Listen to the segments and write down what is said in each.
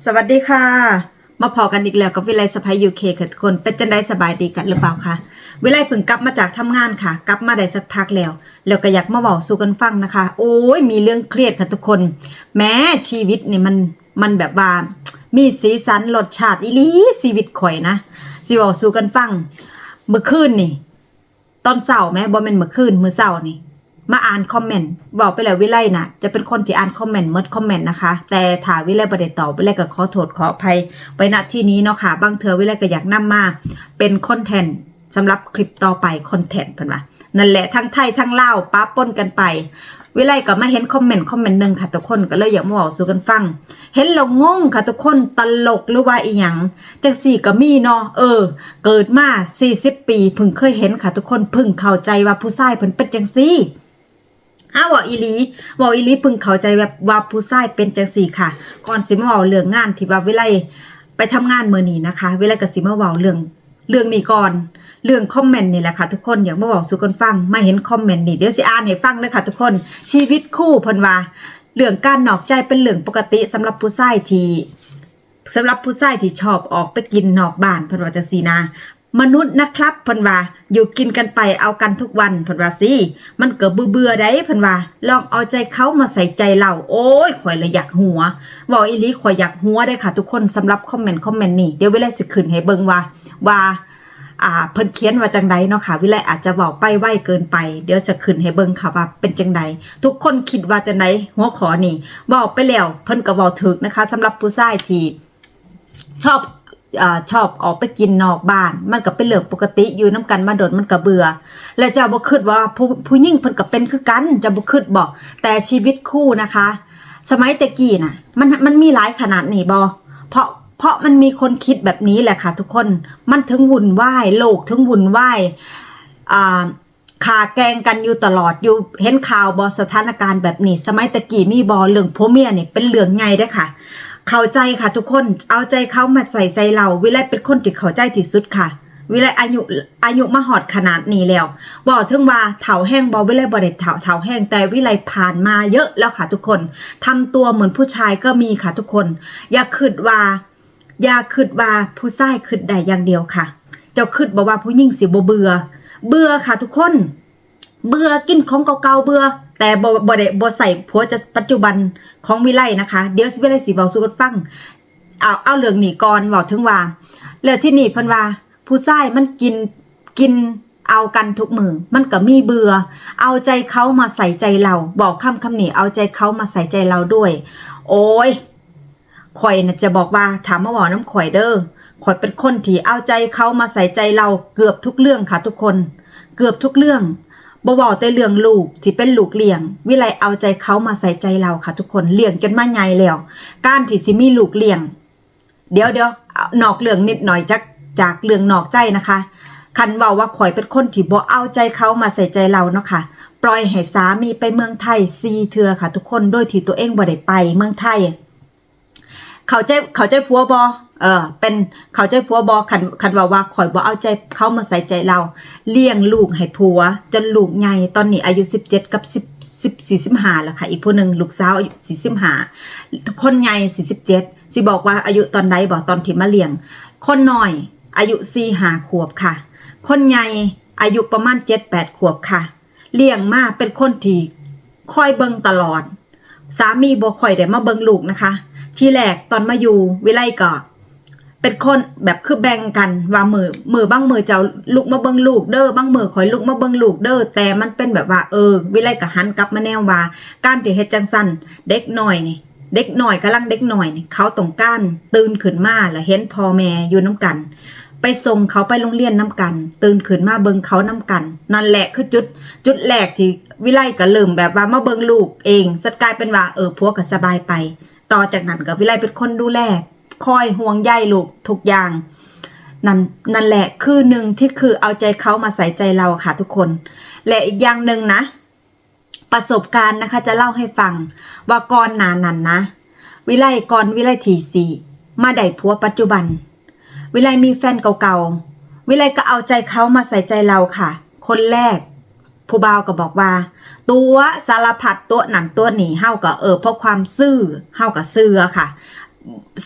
สวัสดีค่ะ มาพอกันอีกแล้วกับวิไลสะพายยูเคค่ะทุกคนเป็นจังไดสบายดีกันหรือเปล่าคะวิไลเพิ่งกลับมาจากทำงานค่ะ กลับมาได้สักพักแล้ว แล้วก็อยากมาบอกสู่กันฟังนะคะ โอ้ยมีเรื่องเครียดค่ะทุกคน แม้ชีวิตนี่มันมันแบบว่ามีสีสันรสชาติอีลีชีวิตข่อยนะสิบอกสู่กันฟังเมื่อคืนนี่ ตอนเช้าแม่บ่แม่นเมื่อคืนเมื้อเช้านี่ มาอ่านคอมเมนต์บอกไปแล้ววิไลน่ะจะเป็นคนที่อ่านคอมเมนต์เมดคอมเมนต์นะคะ แต่ถ้าวิไลบ่ได้ตอบวิไลก็ขอโทษขออภัยไว้ณที่นี้เนาะค่ะบางเทื่อวิไลก็อยากนำมา เป็นคอนเทนต์สำหรับคลิปต่อไปคอนเทนต์เพิ่นว่านั่นแหละทั้งไทยทั้งลาวป้าปนกันไป วิไลก็มาเห็นคอมเมนต์คอมเมนต์หนึ่งค่ะทุกคนก็เลยอยากมาบอกสู่กันฟัง เห็นเรางงค่ะทุกคนตลกหรือว่าอีหยังจังสี่ก็มีเนาะเออ เกิดมา40ปีเพิ่งเคยเห็นค่ะทุกคนเพิ่งเข้าใจว่าผู้ชายเพิ่นเป็นจังซี่ อ้าวบอกอีลีบอกอีลีพึงเข้าใจแบบว่าผู้ชายเป็นจังสี่ค่ะ ก่อนสิมาเว้าเรื่องงานที่ว่าเวลาไปทำงานเมื้อนี้นะคะ เวลาก็สิมาเว้าเรื่องเรื่องนี้ก่อนเรื่องคอมเมนต์นี่แหละค่ะทุกคนอยากมาบอกสู่กันฟังมาเห็นคอมเมนต์นี่เดี๋ยวสิอ่านให้ฟังเลยค่ะทุกคนชีวิตคู่พิ่นว่าเรื่องการนอกใจเป็นเรื่องปกติสำหรับผู้ชายที่สำหรับผู้ชายที่ชอบออกไปกินนอกบ้านพิ่นว่าจังสีนะ มนุษย์นะครับพิ่นว่าอยู่กินกันไปเอากันทุกวันพิ่นว่าสิมันก็เบื่อเบื่อได้พิ่นว่าลองเอาใจเขามาใส่ใจเราโอ้ยข่อยเลยอยากหัวบอกอีลีข่อยอยากหัวได้ค่ะ ทุกคนสำหรับคอมเมนต์คอมเมนต์นี่เดี๋ยวเวลาสิขึ้นให้เบิ่งว่าว่าอ่าเพิ่นเขียนว่าจังใดเนาะค่ะวิไลอาจจะบอกไปไหวเกินไป เดี๋ยวจะขึ้นให้เบิ่งค่ะว่าเป็นจังใดทุกคนคิดว่าจังใดหัวขอนี่บอกไปแล้วเพิ่นก็เว้าถึกนะคะสำหรับผู้ชายที่ชอบ ชอบออกไปกินนอกบ้าน มันก็เป็นเรื่องปกติอยู่น้ำกันมาโดนมันก็เบื่อ แล้วเจ้าบ่คิดว่าผู้ผู้หญิงเพิ่นก็เป็นคือกันเจะบ่คิดบ่แต่ชีวิตคู่นะคะ สมัยแต่กี้น่ะมันมันมีหลายขนาดนี้บ่เพราะเพราะมันมีคนคิดแบบนี้แหละค่ะ ทุกคนมันถึงวุ่นวายโลกถึงวุ่นวายอ่าขาแกงกันอยู่ตลอดอยู่เห็นข่าวบอสถานการณ์แบบนี้ สมัยตะกี้มีบอเรื่องผัวเมียเนี่ยเป็นเรื่องใหญ่เด้อค่ะ เข้าใจค่ะทุกคนเอาใจเขามาใส่ใจเรา วิไลเป็นคนที่เข้าใจที่สุดค่ะ วิไลอายุอายุมาหอดขนาดนี้แล้วบอกถึงว่าเถาแห้งบอวิไลบอเด็ดเถาเถาแห้งแต่วิไลผ่านมาเยอะแล้วค่ะทุกคนทำตัวเหมือนผู้ชายก็มีค่ะทุกคน อย่าคิดว่า อย่าคิดว่าผู้ชายคิดได้อย่างเดียวค่ะ เจ้าคิดบอกว่าผู้หญิงสิบเบื่อ เบื่อค่ะทุกคน เบื่อกินของเก่าๆเบื่อ แต่บ่บ่ได้บ่ใส่ผัวจะปัจจุบันของวิไลนะคะ เดี๋ยวสิวิไลสิเว้าสู่กันฟัง เอาเอาเรื่องนี้ก่อนเว้าถึงว่าแล้วที่นี่เพิ่นว่า ผู้ชายมันกินกินเอากันทุกมือ มันก็มีเบื่อ เอาใจเขามาใส่ใจเรา บอกคำคำนี้เอาใจเขามาใส่ใจเราด้วย โอ้ยข่อยน่ะจะบอกว่าถามมาบอกน้ำข่อยเด้อข่อยเป็นคนที่เอาใจเขามาใส่ใจเราเกือบทุกเรื่องค่ะทุกคน เกือบทุกเรื่อง บ่บอกแต่เรื่องลูกที่เป็นลูกเลี้ยง วิไลเอาใจเขามาใส่ใจเราค่ะ ทุกคนเลี้ยงจนมาใหญ่แล้ว การที่สิมีลูกเลี้ยง เดี๋ยวเดี๋ยวนอกเรื่องนิดหน่อยจากจากเรื่องนอกใจนะคะคันเว่าว่าข่อยเป็นคนที่บ่เอาใจเขามาใส่ใจเราเนาะค่ะปล่อยให้สามีไปเมืองไทยซีเทือค่ะ ทุกคนโดยที่ตัวเองบ่ได้ไปเมืองไทย เขาใจเขาใจผัวบอเออเป็นเขาใจผัวบอคันคันว่าว่าข่อยบ่เอาใจเขามาใส่ใจเรา เลี้ยงลูกให้ผัว จนลูกใหญ่ตอนนี้อายุ17กับ10 10 45แล้วค่ะ อีกผู้หนึ่งลูกสาวอายุ45คนใหญ่47สิบอกว่าอายุตอนใดบอกตอนที่มาเลี้ยง คนน้อยอายุ4 5ขวบค่ะ คนใหญ่อายุประมาณ7 8ขวบค่ะ เลี้ยงมาเป็นคนที่คอยเบิงตลอด สามีบ่ค่อยได้มาเบิงลูกนะคะ ที่แรกตอนมาอยู่วิไลก็เป็นคนแบบคือแบ่งกันว่ามือมือบ้างมือเจ้าลูกมาเบิ่งลูกเด้อบ้างมือข่อยลูกมาเบิ่งลูกเด้อแต่มันเป็นแบบว่าเออ วิไลก็หันกลับมาแนวว่า การที่เฮ็ดจังซั่นเด็กหน้อยนี่เด็กหน้อยกำลังเด็กหน้อยนี่เขาต้องการตื่นขึ้นมาแล้วเห็นพ่อแม่อยู่น้ำกัน ไปส่งเขาไปโรงเรียนน้ำกัน ตื่นขึ้นมาเบิ่งเขาน้ำกัน นั่นแหละคือจุดจุดแรกที่วิไลก็เริ่มแบบว่ามาเบิ่งลูกเองสัดกลายเป็นว่าเออพัวก็สบายไป ต่อจากนั้นก็วิไลเป็นคนดูแลคอยห่วงใยลูกทุกอย่างนั่นนั่นแหละคือหนึ่งที่คือเอาใจเขามาใส่ใจเราค่ะทุกคน และอีกอย่างหนึ่งนะ ประสบการณ์นะคะจะเล่าให้ฟัง ว่าก่อนหนานั้นนะ วิไลก่อนวิไลทีสีมาได้ผัวปัจจุบัน วิไลมีแฟนเก่าๆวิไลก็เอาใจเขามาใส่ใจเราค่ะ คนแรก ผู้บ่าวก็บอกว่า ตัวสารพัดตัวหนันตัวหนีเฮาก็เออเพราะความซื่อเฮาก็เซื่อค่ะ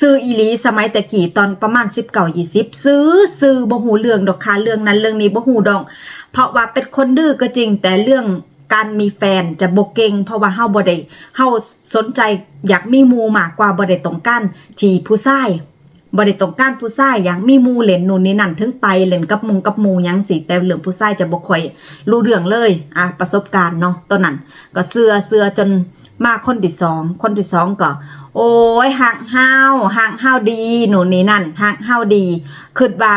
ซื้ออีลีสมัยแต่กี่ตอนประมาณ19 20ซื้อซื้อบ่ฮู้เรื่องดอกค่ะเรื่องนั้นเรื่องนี้บ่ฮู้ดอกเพราะว่าเป็นคนดื้อก็จริงแต่เรื่องการมีแฟนจะบ่เก่งเพราะว่าเฮาบ่ได้เฮาสนใจอยากมีมูมากกว่าบ่ได้ต้องการที่ผู้ชาย บ่ได้ต้องการผู้ชายอยากมีมูเล่นนู่นนี่นั่นถึงไปเล่นกับมุงกับมูยังสิแต่เรื่องผู้ชายจะบ่ค่อยรู้เรื่องเลยอะประสบการณ์เนาะตอนนั้นก็เสือเสือจนมาคนที่สองคนที่สองก็ โอ้ยห่างห้าวห่างห้าวดีหนูนนี่นั่นห่างห้าวดีคิดว่า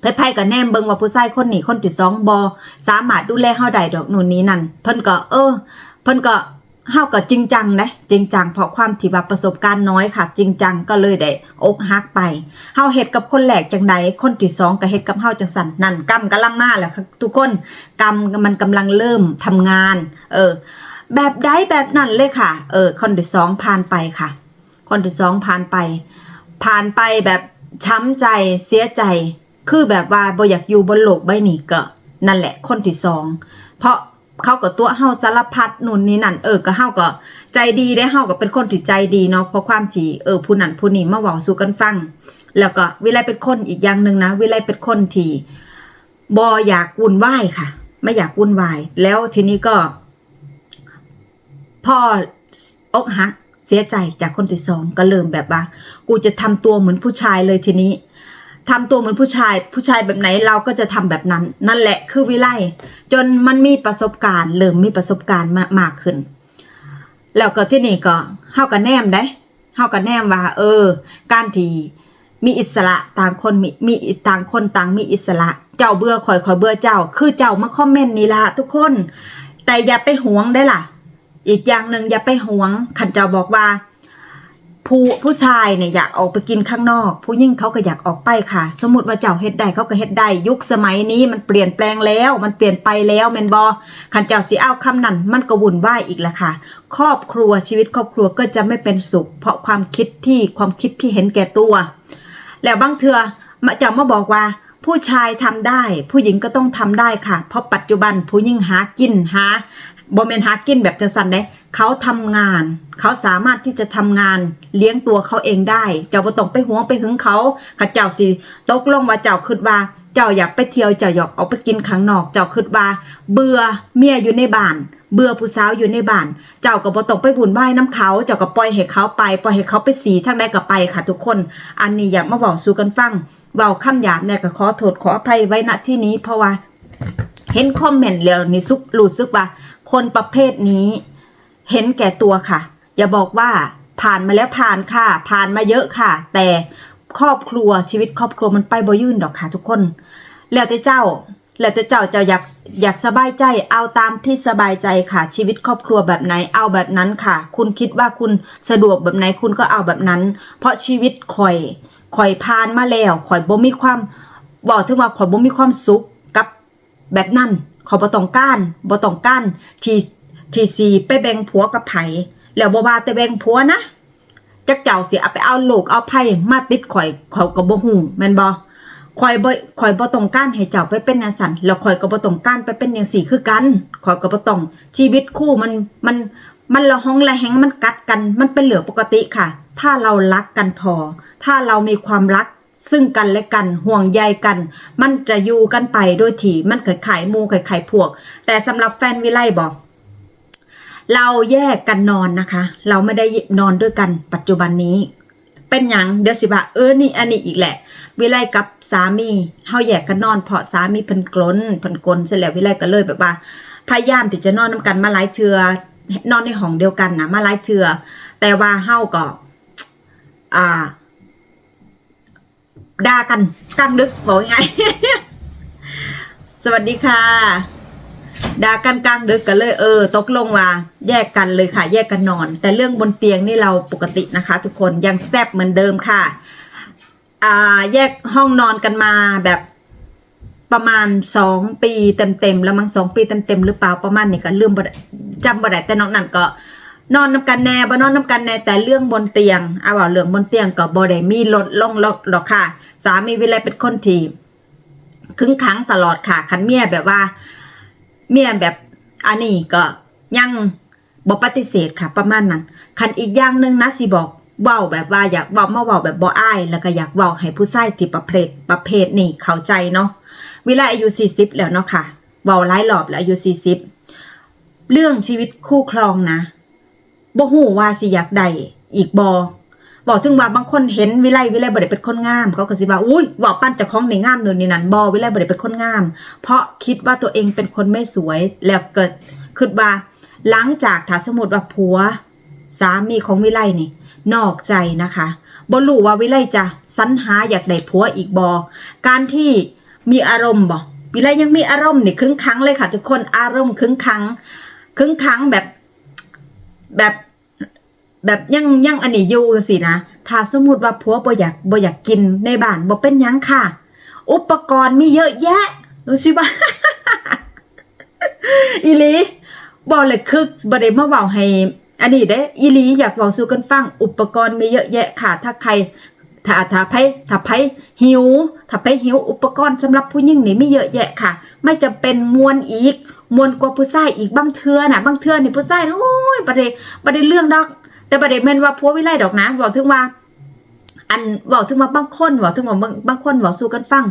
ไพ่ๆกับแนมเบิงว่าผู้ชายคนนี้คนที่สองบอสามารถดูแลเฮาได้ดอกหนูนนี้นั่นเพิ่นก็เออเพิ่นก็ เฮาก็จริงจังนะจริงจังเพราะความที่ว่าประสบการณ์น้อยค่ะ จริงจังก็เลยได้อกหักไปเฮาเฮ็ดกับคนแรกจังใดคนที่สองก็เฮ็ดกับเฮาจังสั่นนั่นกรรมกำลังมาแล้วค่ะทุกคนกรรมมันกำลังเริ่มทำงาน เออ แบบใดแบบนั้นเลยค่ะ เออคนที่สองผ่านไปค่ะ คนที่สองผ่านไป ผ่านไปแบบช้ำใจเสียใจ คือแบบว่าบ่อยากอยู่บนโลกใบนี้ก็นั่นแหละคนที่สองเพราะ เขาก็ตัวเฮาสารพัดนู่นนี่นั่นเออก็เฮาก็ใจดีได้เฮาก็เป็นคนที่ใจดีเนาะเพราะความที่เออผู้นั้นผู้นี้มาเว้าสู่กันฟัง แล้วก็วิไลเป็นคนอีกอย่างหนึ่งนะ วิไลเป็นคนที่บ่อยากวุ่นวายค่ะ ไม่อยากวุ่นวายแล้วทีนี้ก็ พ่ออกหักเสียใจจากคนที่สองก็เริ่มแบบว่า กูจะทำตัวเหมือนผู้ชายเลยทีนี้ ทำตัวเหมือนผู้ชาย ผู้ชายแบบไหนเราก็จะทำแบบนั้น นั่นแหละคือวิไลจนมันมีประสบการณ์เริ่มมีประสบการณ์มากมากขึ้น แล้วก็ที่นี่ก็เฮากับแนมได้เฮากับแนมว่า เออ การที่มีอิสระต่างคนมีมีต่างคนต่างมีอิสระ เจ้าเบื่อข่อยข่อยเบื่อเจ้า คือเจ้ามาคอมเมนต์นี่ละทุกคน แต่อย่าไปหวงได้ล่ะ อีกอย่างหนึ่งอย่าไปหวงขันเจ้าบอกว่า ผู้ผู้ชายเนี่ยอยากออกไปกินข้างนอก ผู้ยิ่งเขาก็อยากออกไปค่ะ สมมติว่าเจ้าเฮ็ดได้เขาก็เฮ็ดได้ยุคสมัยนี้มันเปลี่ยนแปลงแล้ว มันเปลี่ยนไปแล้วแมนบอขันเจ้าสิเอาคำนั้นมันก็วุ่นวายอีกละค่ะ ครอบครัวชีวิตครอบครัวก็จะไม่เป็นสุข เพราะความคิดที่ความคิดที่เห็นแก่ตัว แล้วบางเทือมาเจ้ามาบอกว่า ผู้ชายทำได้ ผู้หญิงก็ต้องทำได้ค่ะ เพราะปัจจุบันผู้หญิงหากินหา บ่แมนหากินแบบจะสั่นเด้เขาทำงาน เขาสามารถที่จะทำงานเลี้ยงตัวเขาเองได้ เจ้าบ่ต้องไปหวงไปหึงเขาข้าเจ้าสิตกลงว่าเจ้าคิดว่า เจ้าอยากไปเที่ยวเจ้าอยากออกไปกินข้างนอก เจ้าคิดว่า เบื่อเมียอยู่ในบ้านเบื่อผู้สาวอยู่ในบ้าน เจ้าก็บ่ต้องไปบุญไหว้น้ำเขา เจ้าก็ปล่อยให้เขาไป ปล่อยให้เขาไปสีทางใดก็ไปค่ะทุกคน อันนี้อยากมาเว้าสู่กันฟังเว้าคำหยาบเนี่ยก็ขอโทษขออภัยไว้ณที่นี้เพราะว่า เห็นคอมเมนต์แล้วนี่ซุกรู้สึกว่า คนประเภทนี้ เห็นแก่ตัวค่ะ อย่าบอกว่าผ่านมาแล้วผ่านค่ะ ผ่านมาเยอะค่ะ แต่ครอบครัวชีวิตครอบครัวมันไปบ่ยื่นดอกค่ะทุกคน แล้วแต่เจ้า แล้วแต่เจ้าจะอยากอยากสบายใจเอาตามที่สบายใจค่ะ ชีวิตครอบครัวแบบไหนเอาแบบนั้นค่ะ คุณคิดว่าคุณสะดวกแบบไหนคุณก็เอาแบบนั้น เพราะชีวิตข่อยข่อยผ่านมาแล้วข่อยบ่มีความบอกถึงว่าข่อยบ่มีความสุขกับแบบนั้น ขอยบ่ต้องก้ารบ่ต้องก้ารที่ที่สีไปแบ่งผัวกับไผแล้วบ่ว่าแต่แบ่งผัวนะจักเจ้าสิเอาไปเอาลูกเอาไพ่มาติดข่อยข่อยก็บ่ฮู้แม่นบ่ข่อยบ่ข่อยบ่ต้องการให้เจ้าไปเป็นจังซั่นแล้วข่อยก็บ่ต้องการไปเป็นจังซี่คือกันข่อยก็บ่ต้องชีวิตคู่มันมันมันละห้องละแหงมันกัดกัน มันเป็นเรื่อปกติค่ะ ถ้าเรารักกันพอ ถ้าเรามีความรัก ซึ่งกันและกันห่วงใยกัน มันจะอยู่กันไปโดยที่มันไข่ๆหมู่ไข่พวก แต่สำหรับแฟนวิไลบอกเราแยกกันนอนนะคะ เราไม่ได้นอนด้วยกันปัจจุบันนี้ เป็นหยังเดี๋ยวสิบะเออนี่อันนี้อีกแหละ วิไลกับสามีเฮาแยกกันนอนเพราะสามีเพิ่นกลนเพิ่นกลนเสร็จแล้ววิไลก็เลยแบบว่าพยายามที่จะนอนนํกันมาหลายเทือนอนในห้องเดียวกันนะมาหลายเทือแต่ว่าเฮาก็อ่า ด่ากันกลางดึกบอกยังไง สวัสดีค่ะด่ากันกลางดึกกันเลยเออตกลงว่า แยกกันเลยค่ะ แยกกันนอน แต่เรื่องบนเตียงนี่เราปกตินะคะ ทุกคนยังแซบเหมือนเดิมค่ะ อ่าแยกห้องนอนกันมาแบบประมาณสองปีเต็มๆแล้วมั้งสองปีเต็มๆหรือเปล่าประมาณนี้ก็ลืมบ่ได้จำบ่ได้แต่น้อกนั้นก็ นอนน้ำกันแน่บ่นอนน้ำกันแน่แต่เรื่องบนเตียงเอาว่าเรื่องบนเตียงก็บ่ได้มีลดลงหรอกหรอกค่ะ สามีวิไลเป็นคนที่ขึงขังตลอดค่ะคันเมียแบบว่า เมียแบบอันนี้ก็ยังบ่ปฏิเสธค่ะ ประมาณนั้นคันอีกอย่างหนึ่งนะสิบอกเว้าแบบว่าอยากเว้ามาเว้าแบบบ่อายแล้วก็อยากเว้าให้ผู้ชายที่ประเภทประเภทนี่เข้าใจเนาะวิไลอายุ40แล้วเนาะค่ะเว้าหลายรอบแล้วอายุ40เรื่องชีวิตคู่ครองนะ บ่ฮู้ว่าสิอยากได้อีกบ่บอกถึงว่าบางคนเห็นวิไลวิไลบ่ได้เป็นคนงาม เขาก็สิว่าอุ้ยว้าปั้นจ้าของในี่งามนู่นนี่นั่นบ่วิไลบ่ได้เป็นคนงาม เพราะคิดว่าตัวเองเป็นคนไม่สวย แล้วเกิดคิดว่า หลังจากถ้าสมมติว่าผัว สามีของวิไลนี่ นอกใจนะคะบ่รู้ว่าวิไลจะสรรหาอยากได้ผัวอีกบอการที่มีอารมณ์บ่วิไลยังมีอารมณ์นี่ครึ่งครั้งเลยค่ะ ทุกคนอารมณ์ครึ่งครั้งครึ่งครั้งแบบ แบบแบบยังยังอันนี้อยู่สินะ ถ้าสมมติว่าผัวบ่อยากบ่อยากกินในบ้านบ่เป็นยังค่ะ อุปกรณ์มีเยอะแยะรู้สิว่าอีลีบอกเลยคือบ่ได้มาเว้าให้อันนี้เด้อีลีอยากเว้าสู่กันฟัง อุปกรณ์มีเยอะแยะค่ะ ถ้าใครถ้าถ้าไผถ้าไผหิว ถ้าไผหิวอุปกรณ์สำหรับผู้หญิงนี่มีเยอะแยะค่ะ ไม่จะเป็นมวนอีก มวนกว่าผู้ชายอีกบางเทือน่ะบางเทือนี่ผู้ชายน่ะโอ้ยประเด็นประเด้เรื่องดอก แต่ประเด้แม่นว่าพัววิไลดอกนะบอกถึงว่า อันเว้าถึงว่าบางคนเว้าถึงว่าบางคนเว้าสู่กันฟัง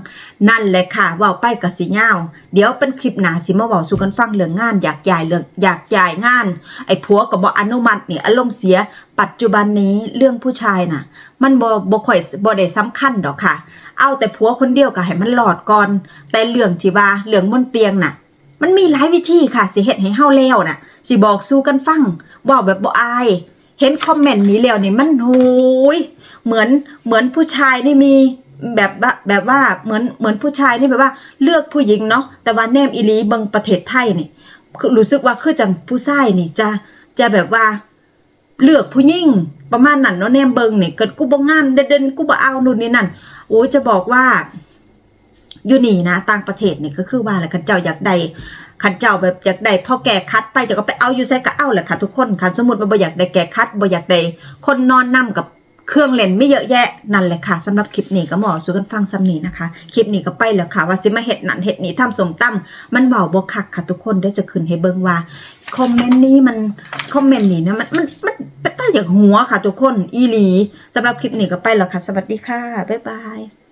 นั่นแหละค่ะเว้าไปก็สิยาเดี๋ยวเป็นคลิปหนาสิมาเว้าสู่กันฟังเรื่องงาน อยากย้ายเรื่องอยากย้ายงาน ไอ้ผัวก็บ่อนุมัตินี่อารมณ์เสีย ปัจจุบันนี้เรื่องผู้ชายน่ะ มันบ่บ่ค่อยบ่ได้สำคัญดอกค่ะ เอาแต่ผัวคนเดียวก็ให้มันหลอดก่อน แต่เรื่องที่ว่าเรื่องบนเตียงน่ะ มันมีหลายวิธีค่ะสิเฮ็ดให้เฮาแล้วน่ะสิบอกสู่กันฟังเว้าแบบบ่อาย เห็นคอมเมนต์นี้แล้วนี่มันโหยเหมือนเหมือนผู้ชายนี่มีแบบว่าแบบว่าเหมือนเหมือนผู้ชายนี่แบบว่าเลือกผู้หญิงเนาะแต่ว่าแนมอีลีบิงประเทศไทยนี่คือรู้สึกว่าคือจังผู้ชายนี่จะจะแบบว่า เลือกผู้หญิงประมาณนั้นเนาะแนมเบิงนี่เกิดกูบ่งามเด่นกูบ่เอานู่นนี่นั่นโอ้ยจะบอกว่าอยู่นี่นะต่างประเทศนี่ก็คือว่าแหละคันเจ้าอยากได้ คันเจ้าแบบอยากได้พ่อแก่คัดไปจะก็ไปเอาอยู่ใส่ก็เอาแหละค่ะทุกคนคันสมมติว่าบ่อยากได้แก่คัดบ่อยากได้คนนอนนํกับเครื่องเล่นไม่เยอะแยะนั่นแหละค่ะสำหรับคลิปนี้ก็เหมาะสู่กันฟังซ้ำนี้นะคะ คลิปนี้ก็ไปแล้วค่ะ ว่าสิมาเฮ็ดนั่นเฮ็ดนี่ทำสมตั้มมันเบาบ่คักค่ะทุกคนได้จะขึ้นให้เบิ่งว่าคอมเมนต์นี้มันคอมเมนต์นี้นะมันมันมันเป็นตาอย่างหัวค่ะทุกคนอีหลีสำหรับคลิปนี้ก็ไปแล้วค่ะ สวัสดีค่ะบ๊ายบาย